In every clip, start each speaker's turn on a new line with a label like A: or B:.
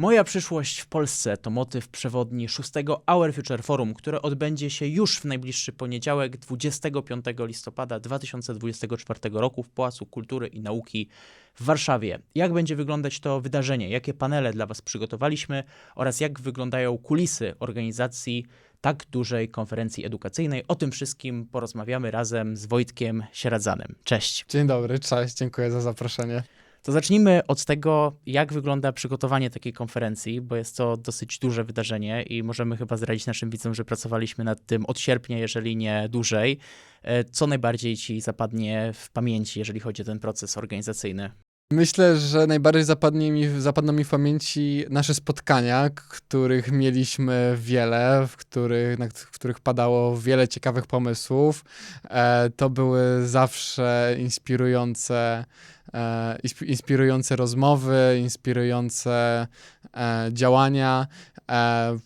A: Moja przyszłość w Polsce to motyw przewodni szóstego Our Future Forum, które odbędzie się już w najbliższy poniedziałek 25 listopada 2024 roku w Pałacu Kultury i Nauki w Warszawie. Jak będzie wyglądać to wydarzenie? Jakie panele dla Was przygotowaliśmy oraz jak wyglądają kulisy organizacji tak dużej konferencji edukacyjnej? O tym wszystkim porozmawiamy razem z Wojtkiem Sieradzanem. Cześć.
B: Dzień dobry, cześć, dziękuję za zaproszenie.
A: To zacznijmy od tego, jak wygląda przygotowanie takiej konferencji, bo jest to dosyć duże wydarzenie i możemy chyba zdradzić naszym widzom, że pracowaliśmy nad tym od sierpnia, jeżeli nie dłużej. E, Co najbardziej ci zapadnie w pamięci, jeżeli chodzi o ten proces organizacyjny?
B: Myślę, że najbardziej zapadnie mi, zapadną mi w pamięci nasze spotkania, których mieliśmy wiele, w których, na, w których padało wiele ciekawych pomysłów. E, to były zawsze inspirujące, inspi- inspirujące rozmowy, inspirujące e, działania, e,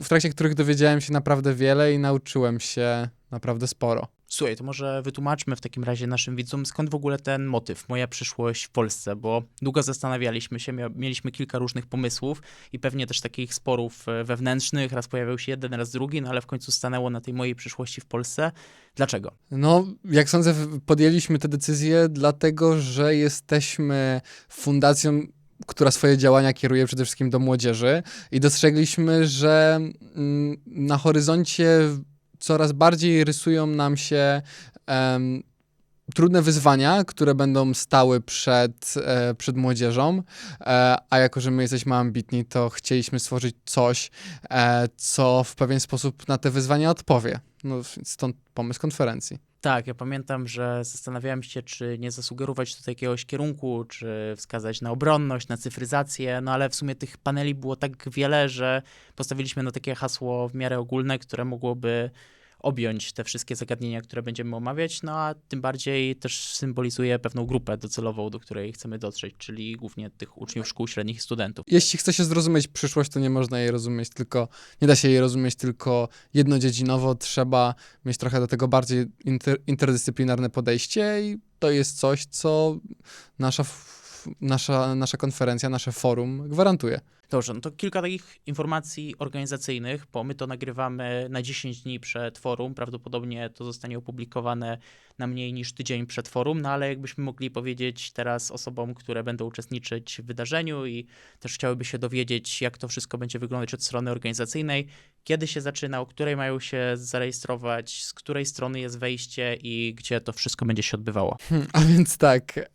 B: w trakcie których dowiedziałem się naprawdę wiele i nauczyłem się naprawdę sporo.
A: Słuchaj, to może wytłumaczmy w takim razie naszym widzom, skąd w ogóle ten motyw, moja przyszłość w Polsce, bo długo zastanawialiśmy się, mieliśmy kilka różnych pomysłów i pewnie też takich sporów e, wewnętrznych, raz pojawiał się jeden, raz drugi, no ale w końcu stanęło na tej mojej przyszłości w Polsce. Dlaczego?
B: No, jak sądzę, podjęliśmy tę decyzję dlatego, że jesteśmy fundacją, która swoje działania kieruje przede wszystkim do młodzieży i dostrzegliśmy, że mm, na horyzoncie coraz bardziej rysują nam się em, trudne wyzwania, które będą stały przed, e, przed młodzieżą, e, a jako, że my jesteśmy ambitni, to chcieliśmy stworzyć coś, e, co w pewien sposób na te wyzwania odpowie. No, stąd pomysł konferencji.
A: Tak, ja pamiętam, że zastanawiałem się, czy nie zasugerować tutaj jakiegoś kierunku, czy wskazać na obronność, na cyfryzację, no ale w sumie tych paneli było tak wiele, że postawiliśmy na takie hasło w miarę ogólne, które mogłoby objąć te wszystkie zagadnienia, które będziemy omawiać, no a tym bardziej też symbolizuje pewną grupę docelową, do której chcemy dotrzeć, czyli głównie tych uczniów szkół średnich i studentów.
B: Jeśli chce się zrozumieć przyszłość, to nie można jej rozumieć tylko, nie da się jej rozumieć tylko jednodziedzinowo, trzeba mieć trochę do tego bardziej inter, interdyscyplinarne podejście i to jest coś, co nasza, nasza, nasza konferencja, nasze forum gwarantuje.
A: Dobrze, no to kilka takich informacji organizacyjnych, bo my to nagrywamy na 10 dni przed forum. Prawdopodobnie to zostanie opublikowane na mniej niż tydzień przed forum, no ale jakbyśmy mogli powiedzieć teraz osobom, które będą uczestniczyć w wydarzeniu i też chciałyby się dowiedzieć, jak to wszystko będzie wyglądać od strony organizacyjnej, kiedy się zaczyna, o której mają się zarejestrować, z której strony jest wejście i gdzie to wszystko będzie się odbywało.
B: Hmm, A więc tak,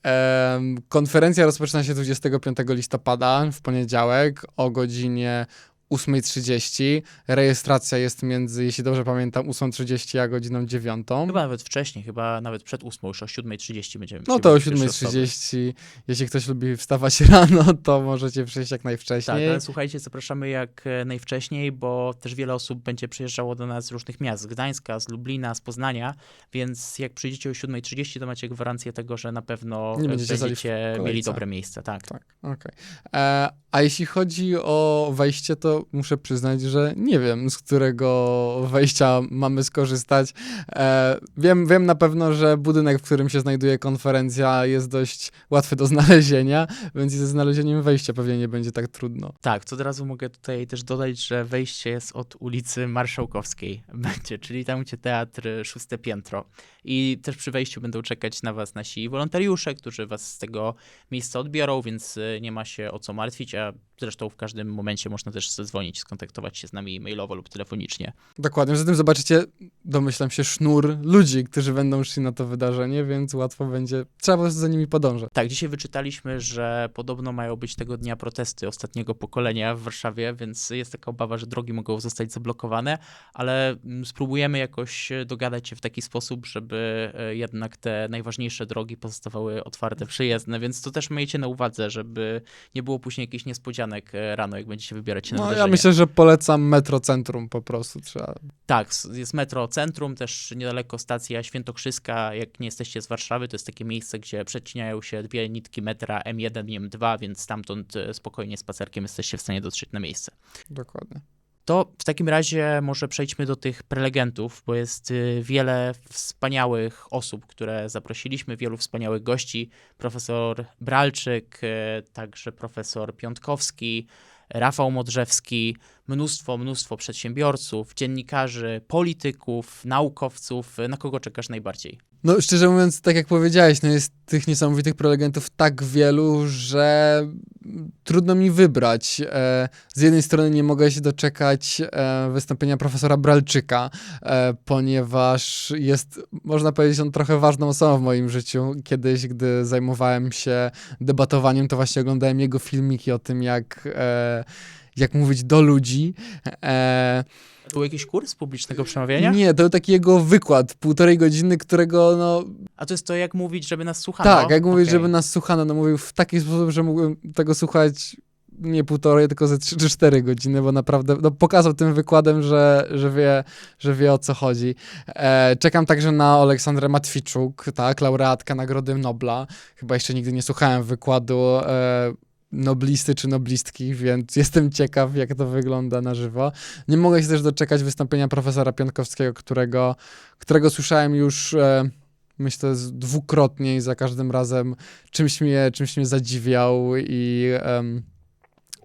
B: konferencja rozpoczyna się 25 listopada w poniedziałek o godzinie 8.30. Rejestracja jest między, jeśli dobrze pamiętam, 8.30 a godziną 9.
A: Chyba nawet wcześniej, chyba nawet przed 8, już o 7.30 będziemy
B: No to o
A: przyjmować pierwsze osoby.
B: 7.30. Jeśli ktoś lubi wstawać rano, to możecie przyjść jak
A: Tak,
B: najwcześniej.
A: ale słuchajcie, zapraszamy jak e, najwcześniej, bo też wiele osób będzie przyjeżdżało do nas z różnych miast, z Gdańska, z Lublina, z Poznania, więc jak przyjdziecie o 7.30, to macie gwarancję tego, że na pewno
B: Nie
A: e,
B: będziecie
A: będziecie mieli dobre miejsce, tak.
B: Tak, okej. E, A jeśli chodzi o wejście, to muszę przyznać, że nie wiem, z którego wejścia mamy skorzystać. E, wiem, wiem na pewno, że budynek, w którym się znajduje konferencja, jest dość łatwy do znalezienia, więc ze znalezieniem wejścia pewnie nie będzie tak trudno.
A: Tak, to od razu mogę tutaj też dodać, że wejście jest od ulicy Marszałkowskiej będzie, czyli tam, gdzie teatr e, Szóste Piętro. I też przy wejściu będą czekać na was nasi wolontariusze, którzy was z tego miejsca odbiorą, więc e, nie ma się o co martwić, a zresztą w każdym momencie można też zadzwonić, skontaktować się z nami mailowo lub telefonicznie.
B: Dokładnie. Zatem zobaczycie, domyślam się, sznur ludzi, którzy będą szli na to wydarzenie, więc łatwo będzie, trzeba po prostu za nimi podążać.
A: Tak, dzisiaj wyczytaliśmy, że podobno mają być tego dnia protesty ostatniego pokolenia w Warszawie, więc jest taka obawa, że drogi mogą zostać zablokowane, ale mm, spróbujemy jakoś dogadać się w taki sposób, żeby e, jednak te najważniejsze drogi pozostawały otwarte, przyjezdne, więc to też miejcie na uwadze, żeby nie było później jakichś niespodzianek e, rano, jak będziecie wybierać się na
B: No,
A: wydarzenie.
B: ja myślę, że polecam metrocentrum po prostu. Trzeba
A: Tak, jest metro centrum, też niedaleko stacja Świętokrzyska. Jak nie jesteście z Warszawy, to jest takie miejsce, gdzie przecinają się dwie nitki metra M1 i M2, więc stamtąd e, spokojnie spacerkiem jesteście w stanie dotrzeć na miejsce.
B: Dokładnie.
A: To w takim razie może przejdźmy do tych prelegentów, bo jest y, wiele wspaniałych osób, które zaprosiliśmy, wielu wspaniałych gości. Profesor Bralczyk, y, także profesor Piątkowski, Rafał Modrzewski, mnóstwo, mnóstwo przedsiębiorców, dziennikarzy, polityków, naukowców. Na kogo czekasz najbardziej?
B: No, szczerze mówiąc, tak jak powiedziałeś, no jest tych niesamowitych prelegentów tak wielu, że trudno mi wybrać. E, z jednej strony nie mogę się doczekać e, wystąpienia profesora Bralczyka, e, ponieważ jest, można powiedzieć, on trochę ważną osobą w moim życiu. Kiedyś, gdy zajmowałem się debatowaniem, to właśnie oglądałem jego filmiki o tym, jak, jak mówić do ludzi. E,
A: Był jakiś kurs publicznego przemawiania?
B: nie, to był taki jego wykład, półtorej godziny, którego no,
A: A to jest to, jak mówić, żeby nas słuchano?
B: Tak, jak mówić,
A: Okej.
B: żeby nas słuchano, no mówił w taki sposób, że mógłbym tego słuchać nie półtorej, tylko ze 3 czy 4 godziny, bo naprawdę no, pokazał tym wykładem, że, że, wie, że wie o co chodzi. E, czekam także na Aleksandrę Matwiczuk, tak, laureatka Nagrody Nobla. Chyba jeszcze nigdy nie słuchałem wykładu e, noblisty czy noblistki, więc jestem ciekaw, jak to wygląda na żywo. Nie mogę się też doczekać wystąpienia profesora Piątkowskiego, którego, którego słyszałem już... E, myślę, dwukrotnie i za każdym razem czymś mnie, czymś mnie zadziwiał i em,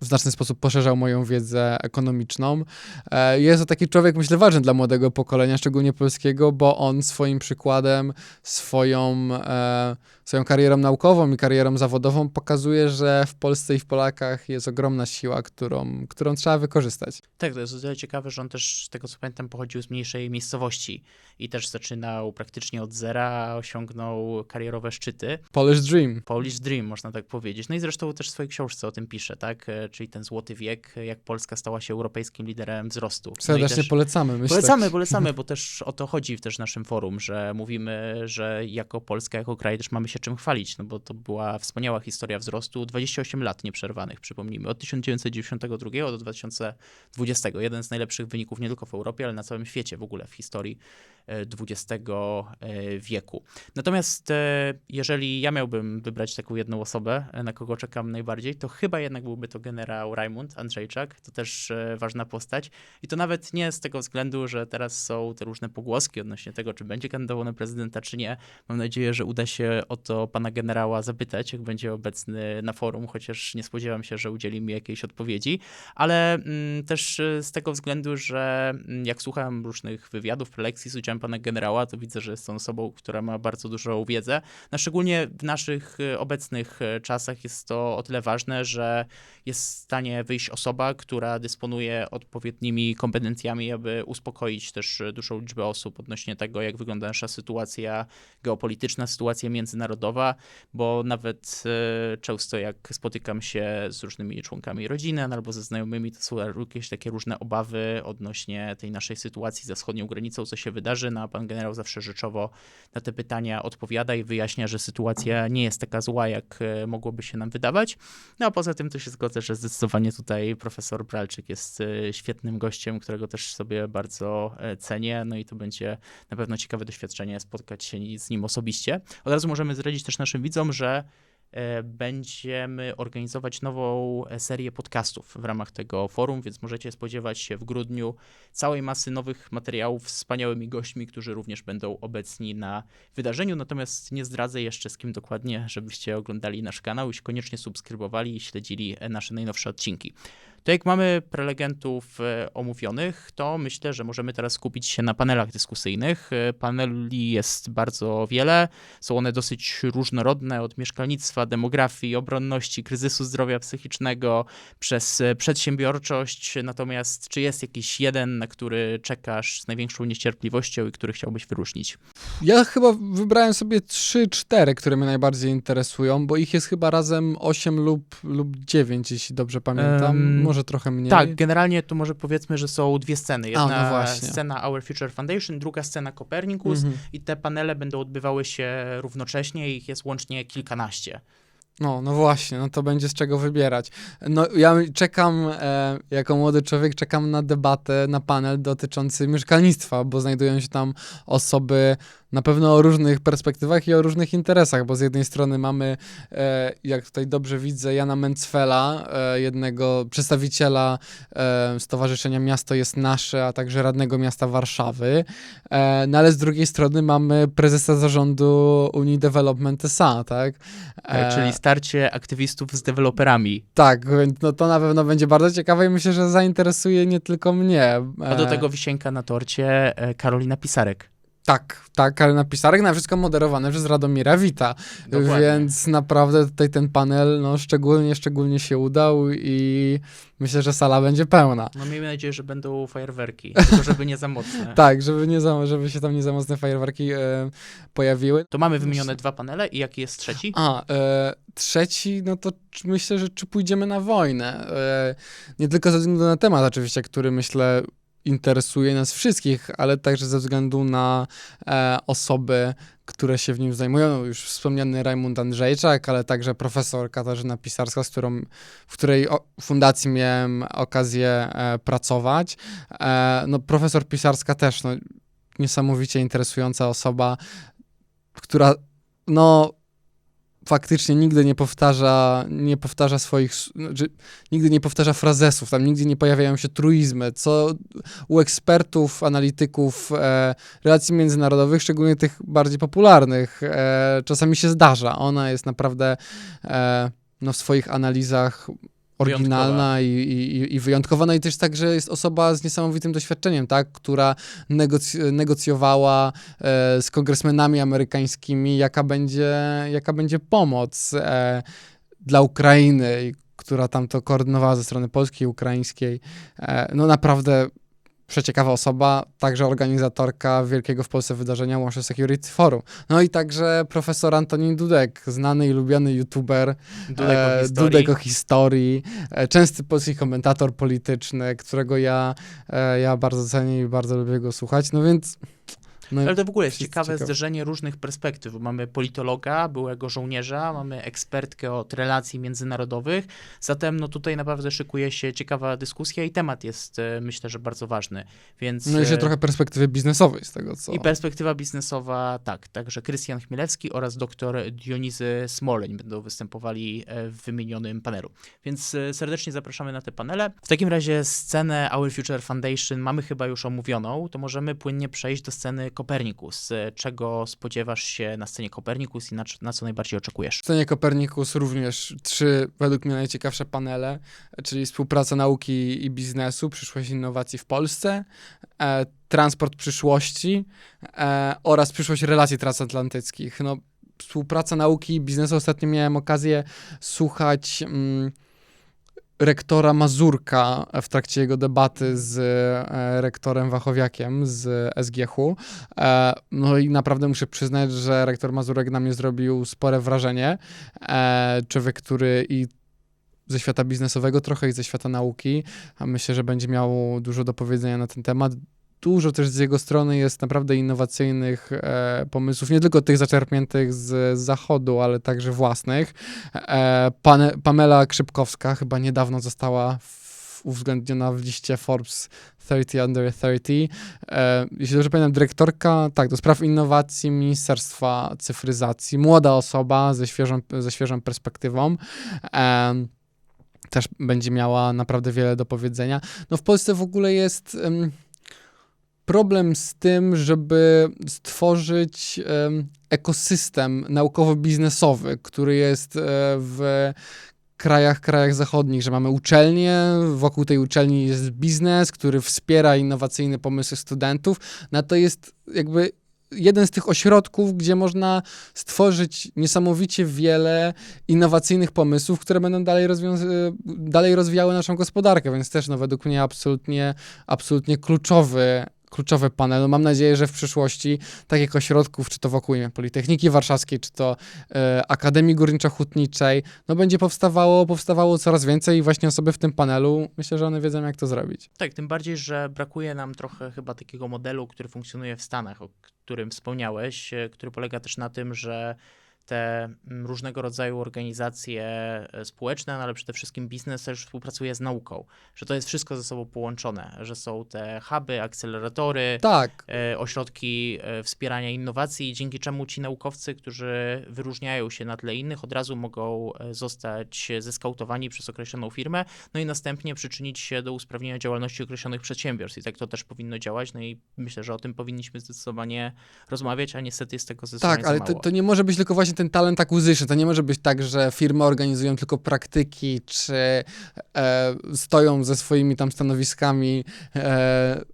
B: w znaczny sposób poszerzał moją wiedzę ekonomiczną. E, jest to taki człowiek, myślę, ważny dla młodego pokolenia, szczególnie polskiego, bo on swoim przykładem, swoją, e, swoją karierą naukową i karierą zawodową pokazuje, że w Polsce i w Polakach jest ogromna siła, którą, którą trzeba wykorzystać.
A: Tak, to jest o tyle ciekawe, że on też, z tego co pamiętam, pochodził z mniejszej miejscowości i też zaczynał praktycznie od zera, osiągnął karierowe szczyty.
B: Polish Dream.
A: Polish Dream, można tak powiedzieć. No i zresztą też w swojej książce o tym pisze, tak? E, Czyli ten złoty wiek, jak Polska stała się europejskim liderem wzrostu. No
B: Serdecznie
A: też...
B: polecamy. Myślę.
A: Polecamy, polecamy, bo też o to chodzi w też naszym forum, że mówimy, że jako Polska, jako kraj też mamy się czym chwalić, no bo to była wspaniała historia wzrostu, 28 lat nieprzerwanych, przypomnijmy, od 1992 do 2020. Jeden z najlepszych wyników nie tylko w Europie, ale na całym świecie w ogóle w historii e, XX e, wieku. Natomiast e, jeżeli ja miałbym wybrać taką jedną osobę, e, na kogo czekam najbardziej, to chyba jednak byłby to generał Rajmund Andrzejczak, to też e, ważna postać i to nawet nie z tego względu, że teraz są te różne pogłoski odnośnie tego, czy będzie kandydował na prezydenta, czy nie. Mam nadzieję, że uda się o to pana generała zapytać, jak będzie obecny na forum, chociaż nie spodziewam się, że udzieli mi jakiejś odpowiedzi, ale mm, też e, z tego względu, że mm, jak słucham różnych wywiadów, prelekcji z udziałem pana generała, to widzę, że jest on osobą, która ma bardzo dużą wiedzę. No, szczególnie w naszych e, obecnych czasach jest to o tyle ważne, że jest stanie wyjść osoba, która dysponuje odpowiednimi kompetencjami, aby uspokoić też dużą liczbę osób odnośnie tego, jak wygląda nasza sytuacja geopolityczna, sytuacja międzynarodowa, bo nawet e, często jak spotykam się z różnymi członkami rodziny albo ze znajomymi, to są jakieś takie różne obawy odnośnie tej naszej sytuacji za wschodnią granicą, co się wydarzy, no a pan generał zawsze rzeczowo na te pytania odpowiada i wyjaśnia, że sytuacja nie jest taka zła, jak e, mogłoby się nam wydawać. No a poza tym to się zgodzę, że zdecydowanie tutaj profesor Bralczyk jest e, świetnym gościem, którego też sobie bardzo e, cenię, no i to będzie na pewno ciekawe doświadczenie spotkać się z nim osobiście. Od razu możemy zdradzić też naszym widzom, że będziemy organizować nową e, serię podcastów w ramach tego forum, więc możecie spodziewać się w grudniu całej masy nowych materiałów z wspaniałymi gośćmi, którzy również będą obecni na wydarzeniu. Natomiast nie zdradzę jeszcze z kim dokładnie, żebyście oglądali nasz kanał i koniecznie subskrybowali i śledzili e, nasze najnowsze odcinki. To jak mamy prelegentów e, omówionych, to myślę, że możemy teraz skupić się na panelach dyskusyjnych. E, Paneli jest bardzo wiele, są one dosyć różnorodne, od mieszkalnictwa, demografii, obronności, kryzysu zdrowia psychicznego, przez e, przedsiębiorczość. Natomiast czy jest jakiś jeden, na który czekasz z największą niecierpliwością i który chciałbyś wyróżnić?
B: Ja chyba wybrałem sobie 3-4, które mnie najbardziej interesują, bo ich jest chyba razem 8 lub, lub 9, jeśli dobrze pamiętam.
A: Em,
B: Może trochę mniej.
A: Tak, generalnie to może powiedzmy, że są dwie sceny. Jedna
B: A, no właśnie.
A: scena Our Future Foundation, druga scena Copernicus
B: Mhm.
A: i te panele będą odbywały się równocześnie, ich jest łącznie kilkanaście.
B: No, no właśnie, no to będzie z czego wybierać. No ja czekam, e, jako młody człowiek, czekam na debatę, na panel dotyczący mieszkalnictwa, bo znajdują się tam osoby na pewno o różnych perspektywach i o różnych interesach, bo z jednej strony mamy, e, jak tutaj dobrze widzę, Jana Mencfela, e, jednego przedstawiciela e, Stowarzyszenia Miasto jest Nasze, a także radnego miasta Warszawy, no ale z drugiej strony mamy prezesa zarządu Unii Development SA, tak?
A: Czyli starcie aktywistów z deweloperami.
B: Tak, więc no to na pewno będzie bardzo ciekawe i myślę, że zainteresuje nie tylko mnie.
A: A do tego wisienka na torcie Karolina Pisarek.
B: Tak, tak, Karolina Pisarek, na wszystko moderowane przez Radomira Wita,
A: Dokładnie.
B: więc naprawdę tutaj ten panel no, szczególnie, szczególnie się udał i myślę, że sala będzie pełna.
A: No miejmy nadzieję, że będą fajerwerki, tylko żeby nie za mocne.
B: Tak, żeby, nie za, żeby się tam nie za mocne fajerwerki e, pojawiły.
A: To mamy wymienione dwa panele i jaki jest trzeci?
B: A, e, trzeci, no to myślę, że czy pójdziemy na wojnę. E, nie tylko ze względu na temat oczywiście, który myślę interesuje nas wszystkich, ale także ze względu na e, osoby, które się w nim zajmują. No, już wspomniany Rajmund Andrzejczak, ale także profesor Katarzyna Pisarska, z którą, w której fundacji miałem okazję e, pracować. E, no, profesor Pisarska też, no, niesamowicie interesująca osoba, która no faktycznie nigdy nie powtarza, nie powtarza swoich, znaczy, nigdy nie powtarza frazesów, tam nigdy nie pojawiają się truizmy, co u ekspertów, analityków e, relacji międzynarodowych, szczególnie tych bardziej popularnych, e, czasami się zdarza. Ona jest naprawdę e, no, w swoich analizach oryginalna i, i, i wyjątkowa. No i też tak, że jest osoba z niesamowitym doświadczeniem, tak, która negoc- negocjowała e, z kongresmenami amerykańskimi, jaka będzie, jaka będzie pomoc e, dla Ukrainy, która tam to koordynowała ze strony polskiej, ukraińskiej. E, no naprawdę przeciekawa osoba, także organizatorka wielkiego w Polsce wydarzenia Łącze Security Forum. No i także profesor Antonin Dudek, znany i lubiany youtuber,
A: Dudek o
B: e,
A: historii.
B: Dudek o historii, e, częsty polski komentator polityczny, którego ja, e, ja bardzo cenię i bardzo lubię go słuchać, no więc... No,
A: Ale to w ogóle jest ciekawe
B: ciekawe.
A: zderzenie różnych perspektyw. Mamy politologa, byłego żołnierza, mamy ekspertkę od relacji międzynarodowych. Zatem no tutaj naprawdę szykuje się ciekawa dyskusja i temat jest e, myślę, że bardzo ważny. Więc
B: no i się
A: e,
B: trochę perspektywy biznesowej z tego, co...
A: i perspektywa biznesowa, tak. Także Krystian Chmielewski oraz dr Dionizy Smoleń będą występowali e, w wymienionym panelu. Więc serdecznie zapraszamy na te panele. W takim razie scenę Our Future Foundation mamy chyba już omówioną, to możemy płynnie przejść do sceny Kopernikus. Czego spodziewasz się na scenie Kopernikus i na, na co najbardziej oczekujesz?
B: W scenie Kopernikus również trzy według mnie najciekawsze panele, czyli współpraca nauki i biznesu, przyszłość innowacji w Polsce, e, transport przyszłości e, oraz przyszłość relacji transatlantyckich. No, współpraca nauki i biznesu ostatnio miałem okazję słuchać mm, rektora Mazurka w trakcie jego debaty z e, rektorem Wachowiakiem z SGH-u. E, no i naprawdę muszę przyznać, że rektor Mazurek na mnie zrobił spore wrażenie. E, człowiek, który i ze świata biznesowego trochę i ze świata nauki, myślę, że będzie miał dużo do powiedzenia na ten temat. Dużo też z jego strony jest naprawdę innowacyjnych e, pomysłów, nie tylko tych zaczerpniętych z, z zachodu, ale także własnych. E, Pamela Krzypkowska chyba niedawno została w, uwzględniona w liście Forbes 30 Under 30. E, jeśli dobrze pamiętam, dyrektorka, tak, do spraw innowacji Ministerstwa Cyfryzacji, młoda osoba ze świeżą, ze świeżą perspektywą. Em, też będzie miała naprawdę wiele do powiedzenia. No w Polsce w ogóle jest problem z tym, żeby stworzyć em, ekosystem naukowo-biznesowy, który jest e, w krajach, krajach zachodnich, że mamy uczelnię, wokół tej uczelni jest biznes, który wspiera innowacyjne pomysły studentów. No to jest jakby jeden z tych ośrodków, gdzie można stworzyć niesamowicie wiele innowacyjnych pomysłów, które będą dalej, rozwiąz- dalej rozwijały naszą gospodarkę, więc też no, według mnie absolutnie, absolutnie kluczowy kluczowy panel. No, mam nadzieję, że w przyszłości takich ośrodków, czy to wokół Politechniki Warszawskiej, czy to e, Akademii Górniczo-Hutniczej, no będzie powstawało, powstawało coraz więcej i właśnie osoby w tym panelu, myślę, że one wiedzą, jak to zrobić.
A: Tak, tym bardziej, że brakuje nam trochę chyba takiego modelu, który funkcjonuje w Stanach, o którym wspomniałeś, e, który polega też na tym, że te mm, różnego rodzaju organizacje e, społeczne, no ale przede wszystkim biznes też współpracuje z nauką, że to jest wszystko ze sobą połączone, że są te huby, akceleratory,
B: Tak,
A: e, ośrodki e, wspierania innowacji, dzięki czemu ci naukowcy, którzy wyróżniają się na tle innych, od razu mogą zostać zeskautowani przez określoną firmę, no i następnie przyczynić się do usprawnienia działalności określonych przedsiębiorstw. I tak to też powinno działać, no i myślę, że o tym powinniśmy zdecydowanie rozmawiać, a niestety jest tego zdecydowanie
B: Tak, ale to, to nie może być tylko właśnie ten talent acquisition. To nie może być tak, że firmy organizują tylko praktyki, czy e, stoją ze swoimi tam stanowiskami e,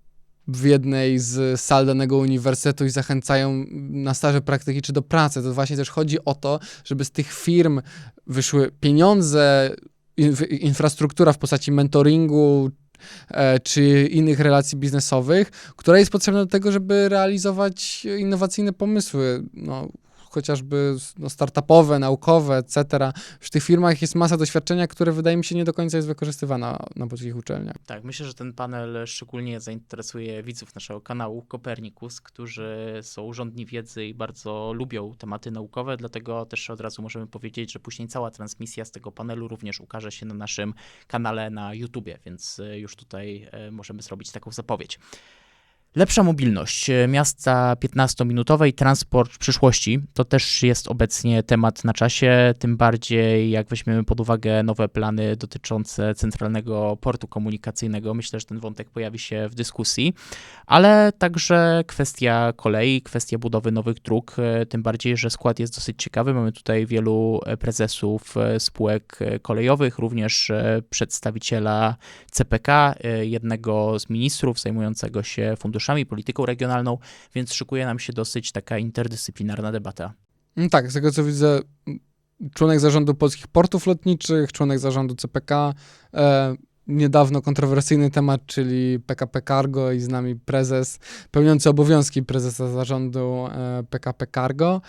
B: w jednej z sal danego uniwersytetu i zachęcają na staże praktyki czy do pracy. To właśnie też chodzi o to, żeby z tych firm wyszły pieniądze, inf- infrastruktura w postaci mentoringu, e, czy innych relacji biznesowych, która jest potrzebna do tego, żeby realizować innowacyjne pomysły, no, chociażby no, startupowe, naukowe, etc. W tych firmach jest masa doświadczenia, które wydaje mi się nie do końca jest wykorzystywana na polskich uczelniach.
A: Tak, myślę, że ten panel szczególnie zainteresuje widzów naszego kanału Kopernikus, którzy są rządni wiedzy i bardzo lubią tematy naukowe, dlatego też od razu możemy powiedzieć, że później cała transmisja z tego panelu również ukaże się na naszym kanale na YouTubie, więc y, już tutaj y, możemy zrobić taką zapowiedź. Lepsza mobilność, y, miasta 15-minutowe i transport w przyszłości to też jest obecnie temat na czasie, tym bardziej jak weźmiemy pod uwagę nowe plany dotyczące centralnego portu komunikacyjnego. Myślę, że ten wątek pojawi się w dyskusji, ale także kwestia kolei, kwestia budowy nowych dróg, y, tym bardziej, że skład jest dosyć ciekawy. Mamy tutaj wielu e, prezesów e, spółek e, kolejowych, również e, przedstawiciela CPK, e, jednego z ministrów zajmującego się funduszami, polityką regionalną, więc szykuje nam się dosyć taka interdyscyplinarna debata.
B: No tak, z tego co widzę, członek zarządu polskich portów lotniczych, członek zarządu CPK, e, niedawno kontrowersyjny temat, czyli PKP Cargo i z nami prezes, pełniący obowiązki prezesa zarządu e, PKP Cargo.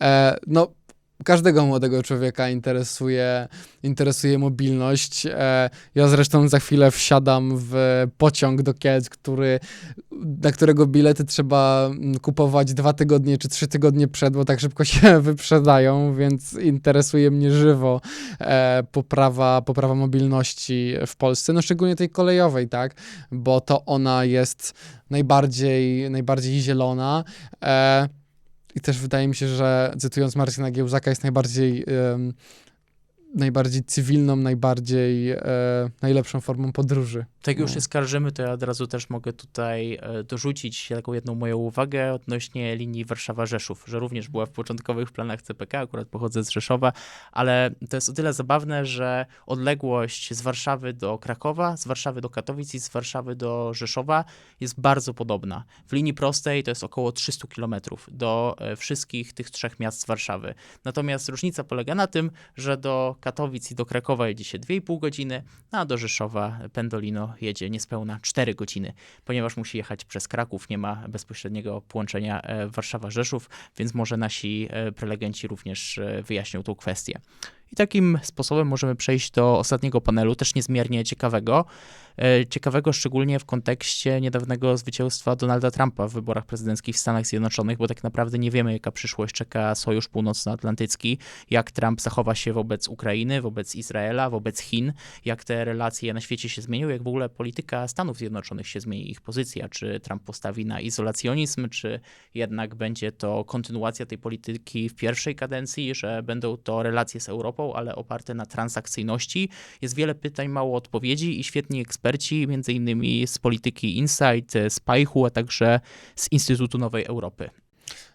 B: E, no, każdego młodego człowieka interesuje, interesuje mobilność. E, ja zresztą za chwilę wsiadam w pociąg do Kielc, który, na którego bilety trzeba mm, kupować dwa tygodnie czy trzy tygodnie przed, bo tak szybko się wyprzedają, więc interesuje mnie żywo e, poprawa, poprawa mobilności w Polsce, no szczególnie tej kolejowej, tak, bo to ona jest najbardziej, najbardziej zielona. I też wydaje mi się, że cytując Marcina Giełzaka, jest najbardziej, em, najbardziej cywilną, najbardziej e, najlepszą formą podróży.
A: Tak już
B: No.
A: się skarżymy, to ja od razu też mogę tutaj e, dorzucić taką jedną moją uwagę odnośnie linii Warszawa-Rzeszów, że również była w początkowych planach CPK, akurat pochodzę z Rzeszowa, ale to jest o tyle zabawne, że odległość z Warszawy do Krakowa, z Warszawy do Katowic i z Warszawy do Rzeszowa jest bardzo podobna. W linii prostej to jest około 300 km do e, wszystkich tych trzech miast z Warszawy. Natomiast różnica polega na tym, że do Katowic i do Krakowa jedzie się 2,5 godziny, a do Rzeszowa Pendolino jedzie niespełna 4 godziny, ponieważ musi jechać przez Kraków, nie ma bezpośredniego połączenia e, Warszawa-Rzeszów, więc może nasi e, prelegenci również e, wyjaśnią tą kwestię. I takim sposobem możemy przejść do ostatniego panelu, też niezmiernie ciekawego. E, Ciekawego szczególnie w kontekście niedawnego zwycięstwa Donalda Trumpa w wyborach prezydenckich w Stanach Zjednoczonych, bo tak naprawdę nie wiemy, jaka przyszłość czeka Sojusz Północnoatlantycki, jak Trump zachowa się wobec Ukrainy, wobec Izraela, wobec Chin, jak te relacje na świecie się zmienią, jak w ogóle polityka Stanów Zjednoczonych się zmieni, ich pozycja, czy Trump postawi na izolacjonizm, czy jednak będzie to kontynuacja tej polityki w pierwszej kadencji, że będą to relacje z Europą, ale oparte na transakcyjności. Jest wiele pytań, mało odpowiedzi i świetni eksperci, między innymi z polityki Insight, z Pajchu, a także z Instytutu Nowej Europy.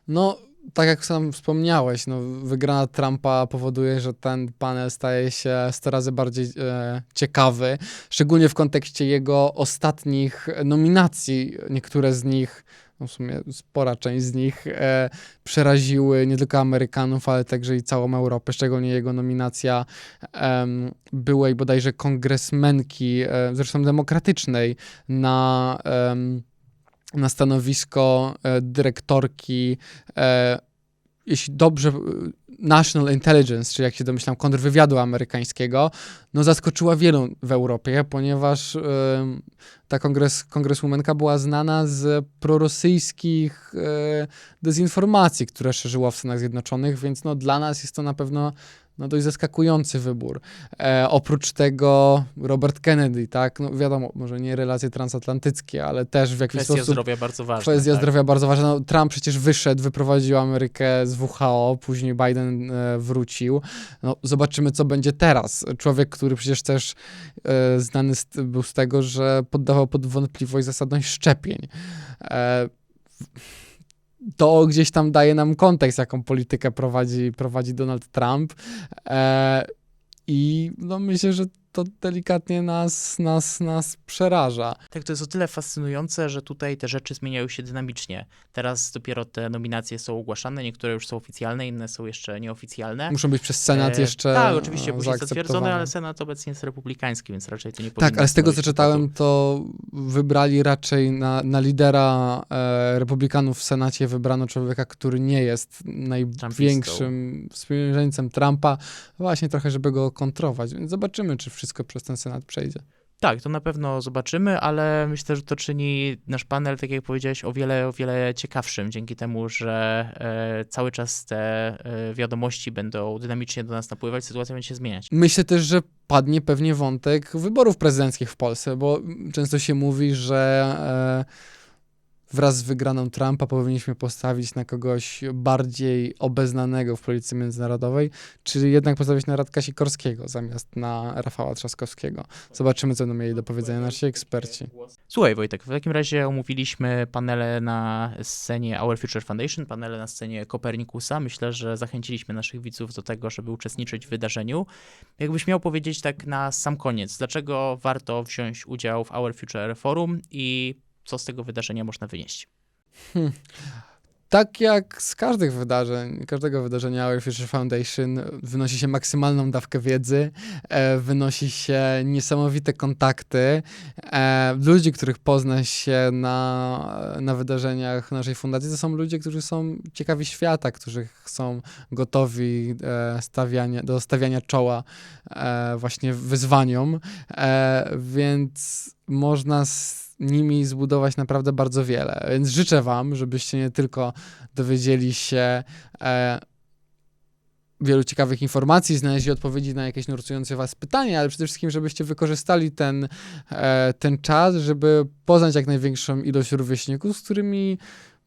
B: No, tak jak sam wspomniałeś, no, wygrana Trumpa powoduje, że ten panel staje się 100 razy bardziej e, ciekawy, szczególnie w kontekście jego ostatnich nominacji. Niektóre z nich, no w sumie spora część z nich, e, przeraziły nie tylko Amerykanów, ale także i całą Europę, szczególnie jego nominacja em, byłej bodajże kongresmenki, e, zresztą demokratycznej, na... na stanowisko e, dyrektorki e, jeśli dobrze, y, National Intelligence, czy jak się domyślam, kontrwywiadu amerykańskiego, no zaskoczyła wielu w Europie, ponieważ y, ta kongres, kongreswomanka była znana z prorosyjskich y, dezinformacji, które szerzyła w Stanach Zjednoczonych, więc no dla nas jest to na pewno no dość zaskakujący wybór. E, oprócz tego Robert Kennedy, tak, no wiadomo, może nie relacje transatlantyckie, ale też w jakiś
A: Kwestia
B: sposób
A: zdrowia bardzo ważna.
B: Kwestia
A: tak?
B: zdrowia bardzo ważna. No, Trump przecież wyszedł, wyprowadził Amerykę z WHO, później Biden e, wrócił. No, zobaczymy, co będzie teraz. Człowiek, który przecież też e, znany z, był z tego, że poddawał pod wątpliwość zasadność szczepień. E, to gdzieś tam daje nam kontekst, jaką politykę prowadzi, prowadzi Donald Trump. E, I no, myślę, że to delikatnie nas, nas, nas przeraża.
A: Tak, to jest o tyle fascynujące, że tutaj te rzeczy zmieniają się dynamicznie. Teraz dopiero te nominacje są ogłaszane, niektóre już są oficjalne, inne są jeszcze nieoficjalne.
B: Muszą być przez Senat
A: E,
B: jeszcze
A: Tak, oczywiście później
B: zaakceptowane.
A: zatwierdzone, ale Senat obecnie jest republikański, więc raczej to nie powinno
B: Tak, ale z tego co czytałem, to wybrali raczej na, na lidera e, republikanów w Senacie wybrano człowieka, który nie jest największym sprzymierzeńcem Trumpa, właśnie trochę, żeby go kontrować. Więc zobaczymy, czy wszystko przez ten Senat przejdzie.
A: Tak, to na pewno zobaczymy, ale myślę, że to czyni nasz panel, tak jak powiedziałeś, o wiele, o wiele ciekawszym, dzięki temu, że e, cały czas te e, wiadomości będą dynamicznie do nas napływać, sytuacja będzie się zmieniać.
B: Myślę też, że padnie pewnie wątek wyborów prezydenckich w Polsce, bo często się mówi, że e, wraz z wygraną Trumpa powinniśmy postawić na kogoś bardziej obeznanego w polityce międzynarodowej, czy jednak postawić na Radka Sikorskiego zamiast na Rafała Trzaskowskiego. Zobaczymy, co będą mieli do powiedzenia nasi eksperci.
A: Słuchaj Wojtek, w takim razie omówiliśmy panele na scenie Our Future Foundation, panele na scenie Kopernikusa. Myślę, że zachęciliśmy naszych widzów do tego, żeby uczestniczyć w wydarzeniu. Jakbyś miał powiedzieć tak na sam koniec, dlaczego warto wziąć udział w Our Future Forum i co z tego wydarzenia można wynieść?
B: Hmm. Tak jak z każdych wydarzeń, każdego wydarzenia Our Future Foundation wynosi się maksymalną dawkę wiedzy, e, wynosi się niesamowite kontakty, e, ludzi, których pozna się na, na wydarzeniach naszej fundacji, to są ludzie, którzy są ciekawi świata, którzy są gotowi e, stawiania, do stawiania czoła e, właśnie wyzwaniom, e, więc można z nimi zbudować naprawdę bardzo wiele. Więc życzę Wam, żebyście nie tylko dowiedzieli się e, wielu ciekawych informacji, znaleźli odpowiedzi na jakieś nurtujące Was pytania, ale przede wszystkim, żebyście wykorzystali ten, e, ten czas, żeby poznać jak największą ilość rówieśników, z którymi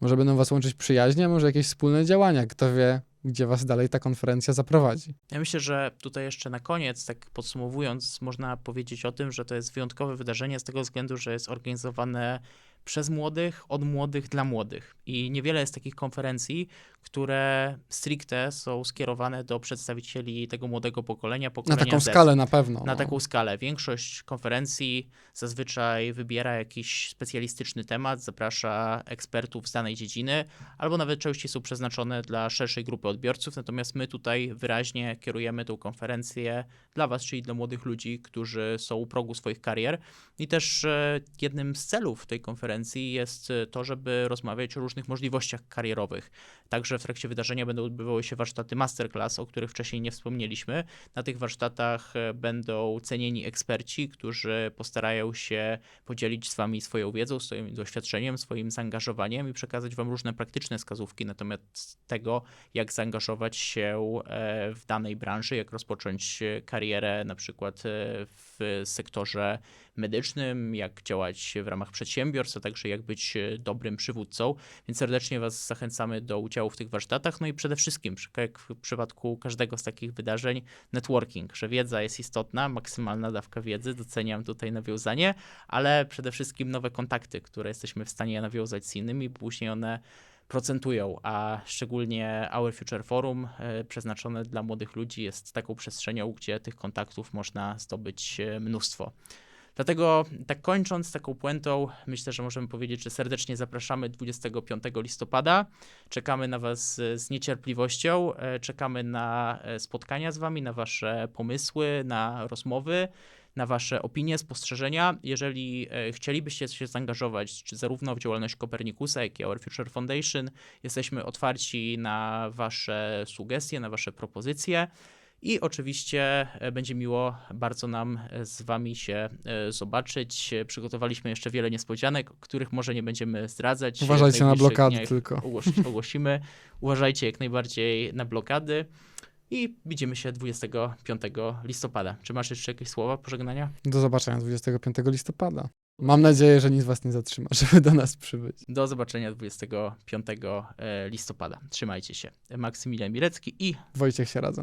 B: może będą Was łączyć przyjaźnie, może jakieś wspólne działania. Kto wie, gdzie Was dalej ta konferencja zaprowadzi.
A: Ja myślę, że tutaj jeszcze na koniec, tak podsumowując, można powiedzieć o tym, że to jest wyjątkowe wydarzenie z tego względu, że jest organizowane przez młodych, od młodych dla młodych. I niewiele jest takich konferencji, które stricte są skierowane do przedstawicieli tego młodego pokolenia,
B: Na
A: pokolenia
B: taką
A: Z.
B: skalę na pewno.
A: Na
B: no.
A: taką skalę. Większość konferencji zazwyczaj wybiera jakiś specjalistyczny temat, zaprasza ekspertów z danej dziedziny, albo nawet częściej są przeznaczone dla szerszej grupy odbiorców. Natomiast my tutaj wyraźnie kierujemy tą konferencję dla Was, czyli dla młodych ludzi, którzy są u progu swoich karier. I też e, jednym z celów tej konferencji jest e, to, żeby rozmawiać o różnych możliwościach karierowych. Także w trakcie wydarzenia będą odbywały się warsztaty masterclass, o których wcześniej nie wspomnieliśmy. Na tych warsztatach e, będą cenieni eksperci, którzy postarają się podzielić z Wami swoją wiedzą, swoim doświadczeniem, swoim zaangażowaniem i przekazać Wam różne praktyczne wskazówki na temat tego, jak zaangażować się e, w danej branży, jak rozpocząć e, karierę na przykład e, w sektorze medycznym, jak działać w ramach przedsiębiorstw, a także jak być e, dobrym przywódcą. Więc serdecznie Was zachęcamy do udziału w tych warsztatach. No i przede wszystkim, jak w przypadku każdego z takich wydarzeń, networking, że wiedza jest istotna, maksymalna dawka wiedzy, doceniam tutaj nawiązanie, ale przede wszystkim nowe kontakty, które jesteśmy w stanie nawiązać z innymi, później one procentują, a szczególnie Our Future Forum e, przeznaczone dla młodych ludzi jest taką przestrzenią, gdzie tych kontaktów można zdobyć e, mnóstwo. Dlatego, tak kończąc taką puentą, myślę, że możemy powiedzieć, że serdecznie zapraszamy 25 listopada. Czekamy na Was z niecierpliwością. e, Czekamy na e, spotkania z Wami, na Wasze pomysły, na rozmowy. na Wasze opinie, spostrzeżenia. Jeżeli e, chcielibyście się zaangażować czy zarówno w działalność Kopernikusa, jak i Our Future Foundation, jesteśmy otwarci na Wasze sugestie, na Wasze propozycje. I oczywiście e, będzie miło bardzo nam e, z Wami się e, zobaczyć. Przygotowaliśmy jeszcze wiele niespodzianek, których może nie będziemy zdradzać.
B: Uważajcie na blokady tylko.
A: ogłos- ogłosimy. Uważajcie jak najbardziej na blokady. I widzimy się 25 listopada. Czy masz jeszcze jakieś słowa pożegnania?
B: Do zobaczenia 25 listopada. Mam nadzieję, że nic was nie zatrzyma, żeby do nas przybyć.
A: Do zobaczenia 25 e, listopada. Trzymajcie się. Maksymilian Mirecki i
B: Wojciech się radzą.